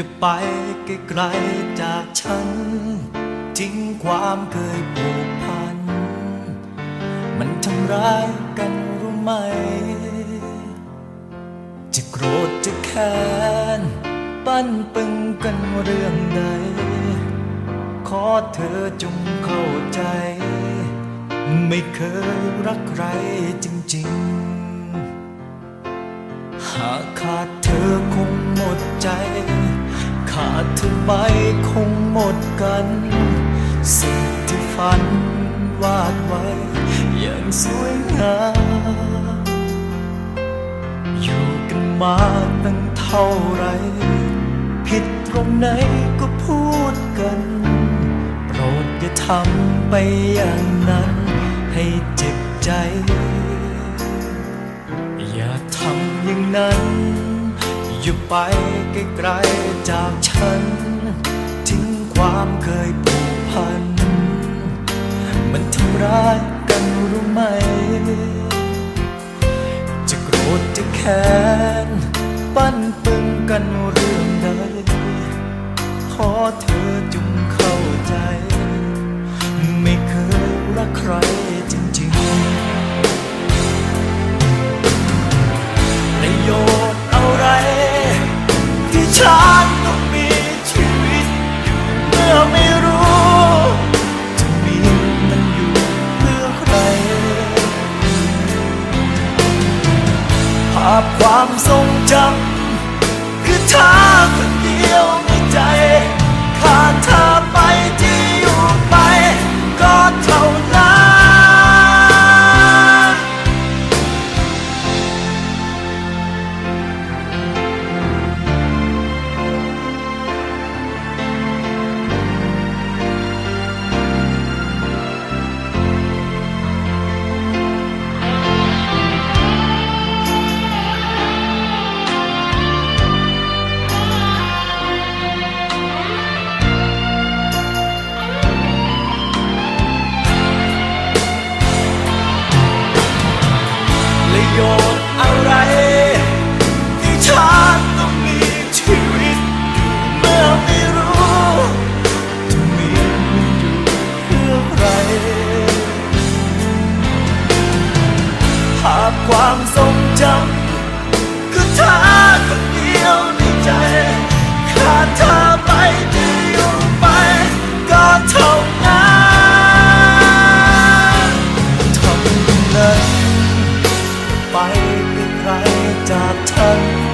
อย่าไปไกลๆจากฉัน ทิ้งความเคยผูกพัน มันทำร้ายกันรู้ไหม จะโกรธจะแค้น ปั้นปึงกันเรื่องใด ขอเธอจงเข้าใจ ไม่เคยรักใครจริงๆ หากขาดเธอคงหมดใจ ขาดเธอไปคงหมดกัน สิ่งที่ฝันวาดไว้อย่างสวยงามอยู่กันมาตั้งเท่าไร ผิดตรงไหนก็พูดกัน โปรดอย่าทำไปอย่างนั้น ให้เจ็บใจ อย่าทำอย่างนั้น อย่าไปไกลๆจากฉัน ทิ้งความเคยผูกพัน มันทำร้ายกันรู้ไหม จะโกรธจะแค้น ปั้นปึงกันเรื่องใดขอเธอจงเข้าใจ ไม่เคยรักใคราพความทรงจำคือเธอ Israel. จากฉัน